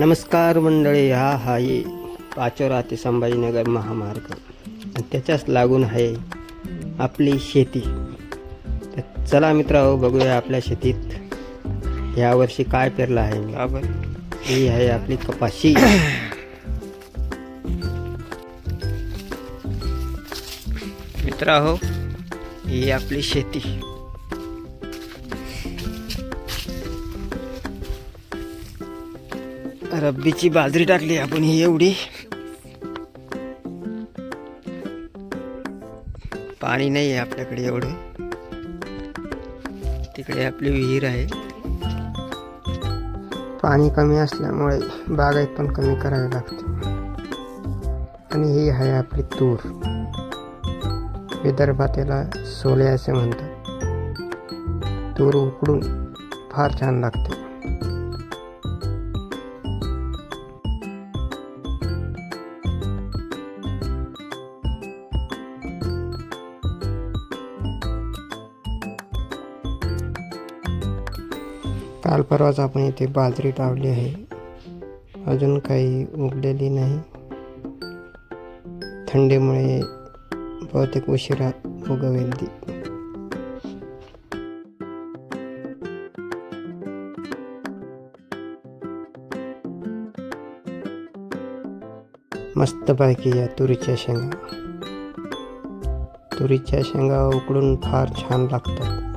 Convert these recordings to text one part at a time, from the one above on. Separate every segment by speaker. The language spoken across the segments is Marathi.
Speaker 1: नमस्कार मंडळी हा आहे पाचोरा ते संभाजीनगर महामार्ग. आणि त्याच्याच लागून आहे आपली शेती. तर चला मित्रांनो बघूया आपल्या शेतीत यावर्षी काय पेरलं आहे ही आहे आपली कपाशी.
Speaker 2: मित्रा हो ही आपली शेती. रब्बीची बाजरी टाकली आपण ही एवढी. पाणी नाही आहे आपल्याकडे एवढं. तिकडे आपली विहीर आहे.
Speaker 1: पाणी कमी असल्यामुळे बागायत पण कमी करावी लागते. आणि ही आहे आपली तूर. विदर्भात याला सोले असे म्हणतात. तूर उकडून फार छान लागते. काल परवाच आपण इथे बाजरी लावली आहे. अजून काही उगलेली नाही. थंडीमुळे बहुतेक उशिरा उगवेल ती. मस्तपैकी या तुरीच्या शेंगा. तुरीच्या शेंगा उकडून फार छान लागतात.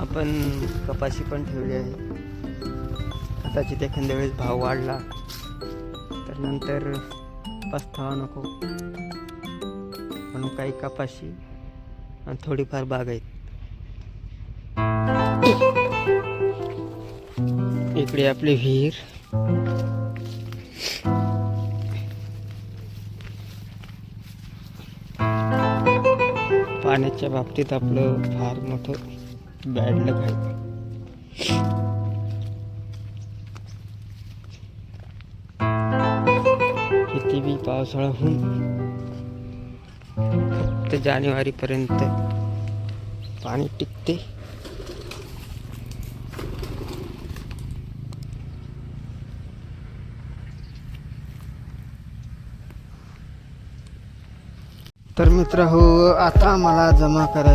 Speaker 2: आपण कपाशी पण ठेवली आहे. कदाचित एखाद्या वेळेस भाव वाढला तर नंतर पस्तावा नको. म्हणून काही कपाशी आणि थोडीफार बाग आहेत. इकडे आपली विहीर. पाण्याच्या बाबतीत आपलं फार मोठं बॅड लक आहे. किती बी पावसाळा होऊन फक्त जानेवारीपर्यंत पाणी टिकते. तर मित्र हो आता मला जमा करायचं